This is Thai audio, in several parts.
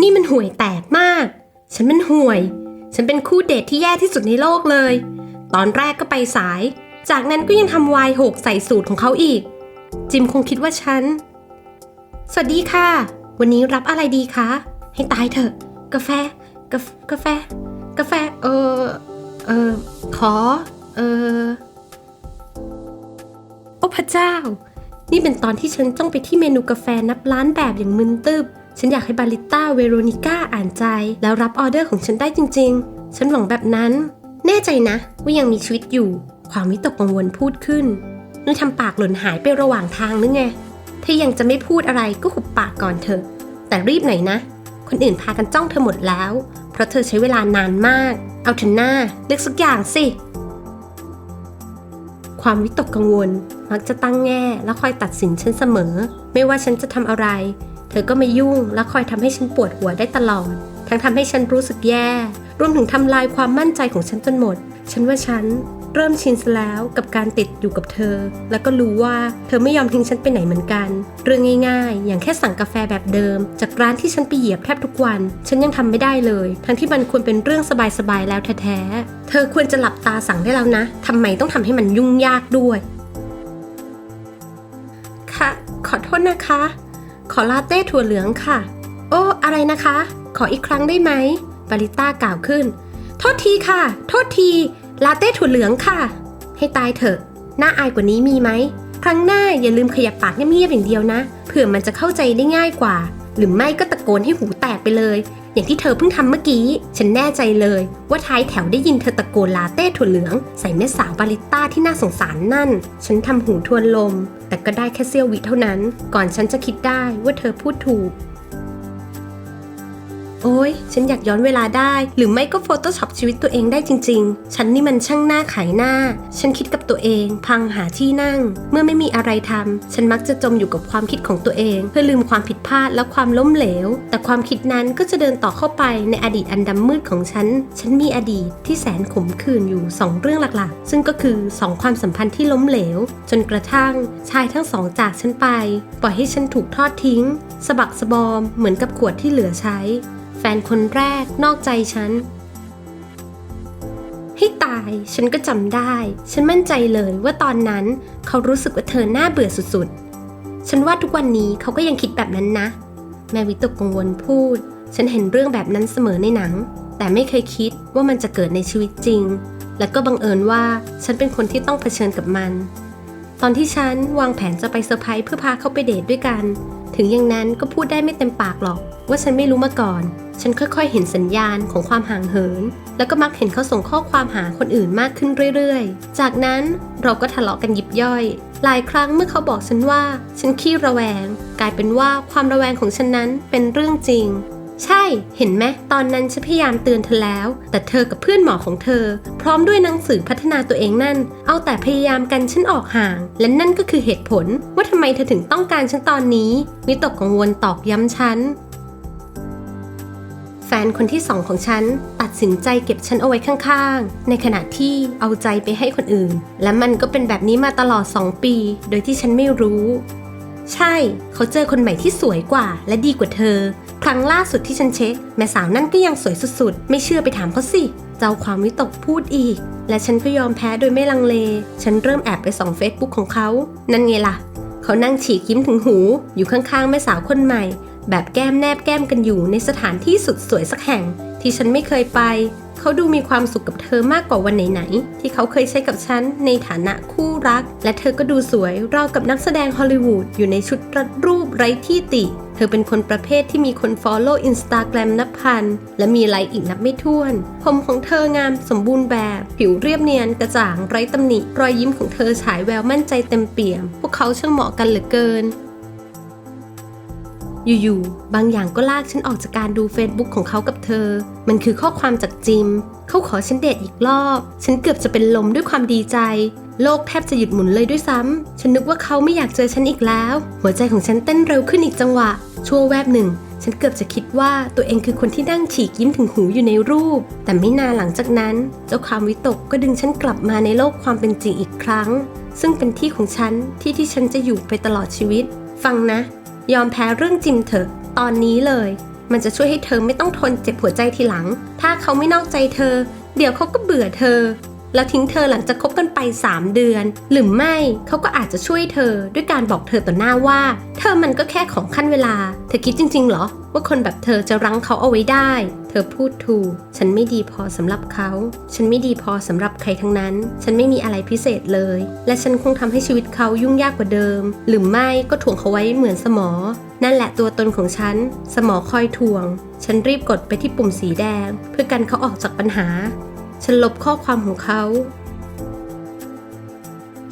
นี่มันห่วยแตกมาก ฉันมันห่วย ฉันเป็นคู่เดทที่แย่ที่สุดในโลกเลย ตอนแรกก็ไปสาย จากนั้นก็ยังทำวายหกใส่สูตรของเขาอีก จิมคงคิดว่าฉัน สวัสดีค่ะ วันนี้รับอะไรดีคะ ให้ตายเถอะ กาแฟ กาแฟกาแฟ กาแฟ เออ เออ ขอ เออ โอ้พระเจ้า นี่เป็นตอนที่ฉันต้องไปที่เมนูกาแฟนับล้านแบบอย่างมึนตึบ ฉันอยากให้บาริต้าเวโรนิก้าอ่านใจ แล้วรับออเดอร์ของฉันได้จริง ๆ ฉันหวังแบบนั้น แน่ใจนะ ว่ายังมีชีวิตอยู่ ความวิตกกังวลพูดขึ้นนึกทำปากหล่นหายไประหว่างทางหรือไงถ้ายังจะไม่พูดอะไรก็หุบปากก่อนเถอะ แต่รีบหน่อยนะ คนอื่นพากันจ้องเธอหมดแล้ว เพราะเธอใช้เวลานานมาก เอาเถอะหน้าเลือกสักอย่างสิ ความวิตกกังวลมักจะตั้งแง่และคอยตัดสินฉันเสมอ ไม่ว่าฉันจะทำอะไร เธอก็ไม่ยุ่งและคอยทำให้ฉันปวดหัวได้ตลอด ทั้งทำให้ฉันรู้สึกแย่ รวมถึงทำลายความมั่นใจของฉันจนหมด ฉันว่าฉันเริ่มชินซะแล้วกับการติดอยู่กับเธอ แล้วก็รู้ว่าเธอไม่ยอมทิ้งฉันไปไหนเหมือนกัน เรื่องง่ายๆ อย่างแค่สั่งกาแฟแบบเดิม จากร้านที่ฉันไปเหยียบแทบทุกวัน ฉันยังทำไม่ได้เลย ทั้งที่มันควรเป็นเรื่องสบายๆแล้วแท้ๆ เธอควรจะหลับตาสั่งได้แล้วนะทำไมต้องทำให้มันยุ่งยากด้วย ค่ะ ขอโทษนะคะ ขอลาเต้ถั่วเหลืองค่ะ โอ้ อะไรนะคะ ขออีกครั้งได้ไหมบาริต้ากล่าวขึ้น โทษทีค่ะ โทษที ลาเต้ถั่วเหลืองค่ะ ให้ตายเถอะ น่าอายกว่านี้มีไหม ครั้งหน้าอย่าลืมขยับปากเงียบๆอย่างเดียวนะ เผื่อมันจะเข้าใจได้ง่ายกว่า หรือไม่ก็ตะโกนให้หูแตกไปเลย อย่างที่เธอเพิ่งทำเมื่อกี้ ฉันแน่ใจเลยว่าท้ายแถวได้ยินเธอตะโกนลาเต้ถั่วเหลือง ใส่แม่สาวบาริต้าที่น่าสงสารนั่น ฉันทำหูทวนลม แต่ก็ได้แค่เสี้ยววิเท่านั้น ก่อนฉันจะคิดได้ว่าเธอพูดถูก โอ้ยฉันอยากย้อนเวลาได้ หรือไม่ก็ Photoshop ชีวิตตัวเองได้จริง ๆ ฉันนี่มันช่างหน้าขายหน้า ฉันคิดกับตัวเอง พังหาที่นั่ง เมื่อไม่มีอะไรทำฉันมักจะจมอยู่กับความคิดของตัวเอง เพื่อลืมความผิดพลาดและความล้มเหลว แต่ความคิดนั้นก็จะเดินต่อเข้าไปในอดีตอันดำมืดของฉัน ฉันมีอดีตที่แสนขมขื่นอยู่สองเรื่องหลักๆ ซึ่งก็คือสองความสัมพันธ์ที่ล้มเหลว จนกระทั่งชายทั้งสองจากฉันไป ปล่อยให้ฉันถูกทอดทิ้งสะบักสะบอมเหมือนกับขวดที่เหลือใช้แฟนคนแรกนอกใจฉัน ให้ตายฉันก็จำได้ ฉันมั่นใจเลยว่าตอนนั้นเขารู้สึกว่าเธอหน้าเบื่อสุดๆ ฉันว่าทุกวันนี้เขาก็ยังคิดแบบนั้นนะ แม่วิตกกังวลพูด ฉันเห็นเรื่องแบบนั้นเสมอในหนัง แต่ไม่เคยคิดว่ามันจะเกิดในชีวิตจริง และก็บังเอิญว่าฉันเป็นคนที่ต้องเผชิญกับมัน ตอนที่ฉันวางแผนจะไปเซอร์ไพรส์เพื่อพาเขาไปเดทด้วยกัน ถึงอย่างนั้นก็พูดได้ไม่เต็มปากหรอก ว่าฉันไม่รู้มาก่อน ฉันค่อยๆ เห็นสัญญาณของความห่างเหิน แล้วก็มักเห็นเขาส่งข้อความหาคนอื่นมากขึ้นเรื่อยๆ จากนั้นเราก็ทะเลาะกันยิบย่อย หลายครั้งเมื่อเขาบอกฉันว่า ฉันขี้ระแวง กลายเป็นว่าความระแวงของฉันนั้นเป็นเรื่องจริง ใช่ เห็นไหมตอนนั้นฉันพยายามเตือนเธอแล้ว แต่เธอกับเพื่อนหมอของเธอ พร้อมด้วยหนังสือพัฒนาตัวเองนั่น เอาแต่พยายามกันฉันออกห่าง และนั่นก็คือเหตุผล ว่าทำไมเธอถึงต้องการฉันตอนนี้วิตกกังวลตอกย้ำฉันแฟนคนที่สองของฉันตัดสินใจเก็บฉันเอาไว้ข้างๆ ในขณะที่เอาใจไปให้คนอื่น และมันก็เป็นแบบนี้มาตลอด 2 ปี โดยที่ฉันไม่รู้ ใช่ เขาเจอคนใหม่ที่สวยกว่าและดีกว่าเธอ ครั้งล่าสุดที่ฉันเช็ค แม่สาวนั่นก็ยังสวยสุดๆ ไม่เชื่อไปถามเขาสิ เจ้าความวิตกพูดอีก และฉันก็ยอมแพ้โดยไม่ลังเล ฉันเริ่มแอบไปส่องเฟซบุ๊กของเขา นั่นไงล่ะ เขานั่งฉีกยิ้มถึงหู อยู่ข้างๆแม่สาวคนใหม่ แบบแก้มแนบแก้มกันอยู่ในสถานที่สุดสวยสักแห่ง ที่ฉันไม่เคยไป เขาดูมีความสุขกับเธอมากกว่าวันไหนๆที่เขาเคยใช้กับฉันในฐานะคู่รัก และเธอก็ดูสวยราวกับนักแสดงฮอลลีวูดอยู่ในชุดรัดรูปไร้ที่ติ เธอเป็นคนประเภทที่มีคน Follow Instagram นับพัน และมีไลค์อีกนับไม่ถ้วน ผมของเธองามสมบูรณ์แบบ ผิวเรียบเนียนกระจ่างไร้ตำหนิ รอยยิ้มของเธอฉายแววมั่นใจเต็มเปี่ยม พวกเขาช่างเหมาะกันเหลือเกิน อยู่ๆ บางอย่างก็ลากฉันออกจากการดู Facebook ของเขากับเธอ มันคือข้อความจากจิม เขาขอฉันเดทอีกรอบ ฉันเกือบจะเป็นลมด้วยความดีใจ โลกแทบจะหยุดหมุนเลยด้วยซ้ำ ฉันนึกว่าเขาไม่อยากเจอฉันอีกแล้ว หัวใจของฉันเต้นเร็วขึ้นอีกจังหวะ ชั่วแวบหนึ่ง ฉันเกือบจะคิดว่าตัวเองคือคนที่นั่งฉีกยิ้มถึงหูอยู่ในรูป แต่ไม่นานหลังจากนั้น เจ้าความวิตกก็ดึงฉันกลับมาในโลกความเป็นจริงอีกครั้ง ซึ่งเป็นที่ของฉันที่ที่ฉันจะอยู่ไปตลอดชีวิต ฟังนะ ยอมแพ้เรื่องจิมเถอะ ตอนนี้เลย มันจะช่วยให้เธอไม่ต้องทนเจ็บหัวใจทีหลัง ถ้าเขาไม่นอกใจเธอ เดี๋ยวเขาก็เบื่อเธอ แล้วทิ้งเธอหลังจากคบกันไป 3 เดือน หรือไม่เขาก็อาจจะช่วยเธอด้วยการบอกเธอต่อหน้าว่า เธอมันก็แค่ของขั้นเวลา เธอคิดจริงๆเหรอ ว่าคนแบบเธอจะรั้งเขาเอาไว้ได้ เธอพูดถูก ฉันไม่ดีพอสำหรับเขา ฉันไม่ดีพอสำหรับใครทั้งนั้น ฉันไม่มีอะไรพิเศษเลย และฉันคงทำให้ชีวิตเขายุ่งยากกว่าเดิม หรือไม่ก็ถ่วงเขาไว้เหมือนสมอ นั่นแหละตัวตนของฉัน สมอคอยถ่วง ฉันรีบกดไปที่ปุ่มสีแดง เพื่อกันเขาออกจากปัญหา ฉันลบข้อความของเขา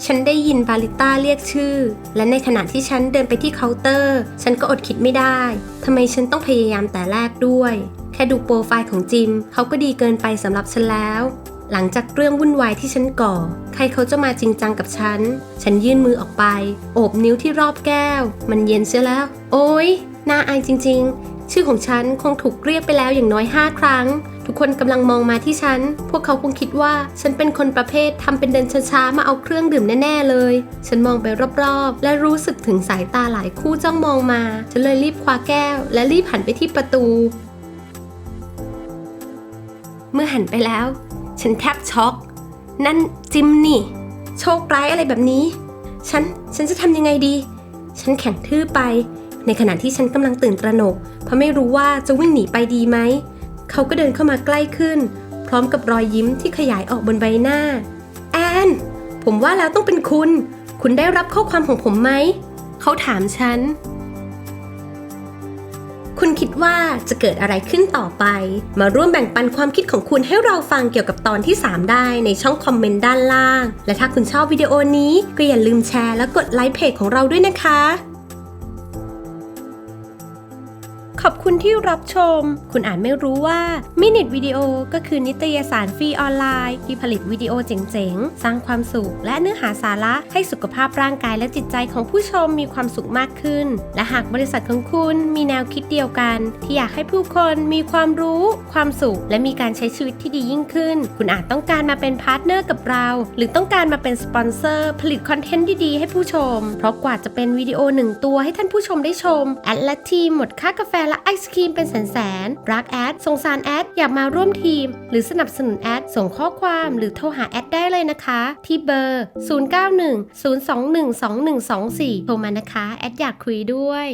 ฉันได้ยินบาริต้าเรียกชื่อ และในขณะที่ฉันเดินไปที่เคาน์เตอร์ ฉันก็อดคิดไม่ได้ ทำไมฉันต้องพยายามแต่แรกด้วย แค่ดูโปรไฟล์ของจิม เขาก็ดีเกินไปสำหรับฉันแล้ว หลังจากเรื่องวุ่นวายที่ฉันก่อ ใครเขาจะมาจริงจังกับฉัน ฉันยื่นมือออกไป โอบนิ้วที่รอบแก้ว มันเย็นเสียแล้ว โอ๊ยน่าอายจริง ๆ ชื่อของฉันคงถูกเรียกไปแล้วอย่างน้อย5ครั้ง ทุกคนกำลังมองมาที่ฉัน พวกเขาคงคิดว่าฉันเป็นคนประเภททำเป็นเดินช้าๆมาเอาเครื่องดื่มแน่ๆเลย ฉันมองไปรอบๆ และรู้สึกถึงสายตาหลายคู่จ้องมองมา ฉันเลยรีบคว้าแก้ว และรีบหันไปที่ประตู เมื่อหันไปแล้ว ฉันแทบช็อก นั่นจิมนี่ โชคร้ายอะไรแบบนี้ ฉัน ฉันจะทำยังไงดี ฉันแข็งทื่อไป ในขณะที่ฉันกำลังตื่นตระหนก เพราะไม่รู้ว่าจะวิ่งหนีไปดีไหม เขาก็เดินเข้ามาใกล้ขึ้น พร้อมกับรอยยิ้มที่ขยายออกบนใบหน้า แอน ผมว่าแล้วต้องเป็นคุณ คุณได้รับข้อความของผมไหม เขาถามฉัน คุณคิดว่าจะเกิดอะไรขึ้นต่อไป มาร่วมแบ่งปันความคิดของคุณให้เราฟังเกี่ยวกับตอนที่ 3 ได้ในช่องคอมเมนต์ด้านล่าง และถ้าคุณชอบวิดีโอนี้ก็อย่าลืมแชร์และกดไลค์เพจของเราด้วยนะคะ อบคุณที่รับชม คุณอาจไม่รู้ว่า Minute Video ก็คือนิตยสารฟรีออนไลน์ ที่ผลิตวิดีโอเจ๋งๆ สร้างความสุข และเนื้อหาสาระให้สุขภาพร่างกายและจิตใจของผู้ชมมีความสุขมากขึ้น และหากบริษัทของคุณมีแนวคิดเดียวกัน ที่อยากให้ผู้คนมีความรู้ ความสุข และมีการใช้ชีวิตที่ดียิ่งขึ้น คุณอาจต้องการมาเป็นพาร์ทเนอร์กับเรา หรือต้องการมาเป็นสปอนเซอร์ผลิตคอนเทนต์ดีๆ ให้ผู้ชม เพราะกว่าจะเป็นวิดีโอหนึ่งตัวให้ท่านผู้ชมได้ชมแอดและทีมหมดค่ากาแฟและไอศครีมเป็นแสนๆ รักแอด สงสารแอด อยากมาร่วมทีม หรือสนับสนุนแอด ส่งข้อความหรือโทรหาแอดได้เลยนะคะ ที่เบอร์ 0910212124 โทรมานะคะ แอดอยากคุยด้วย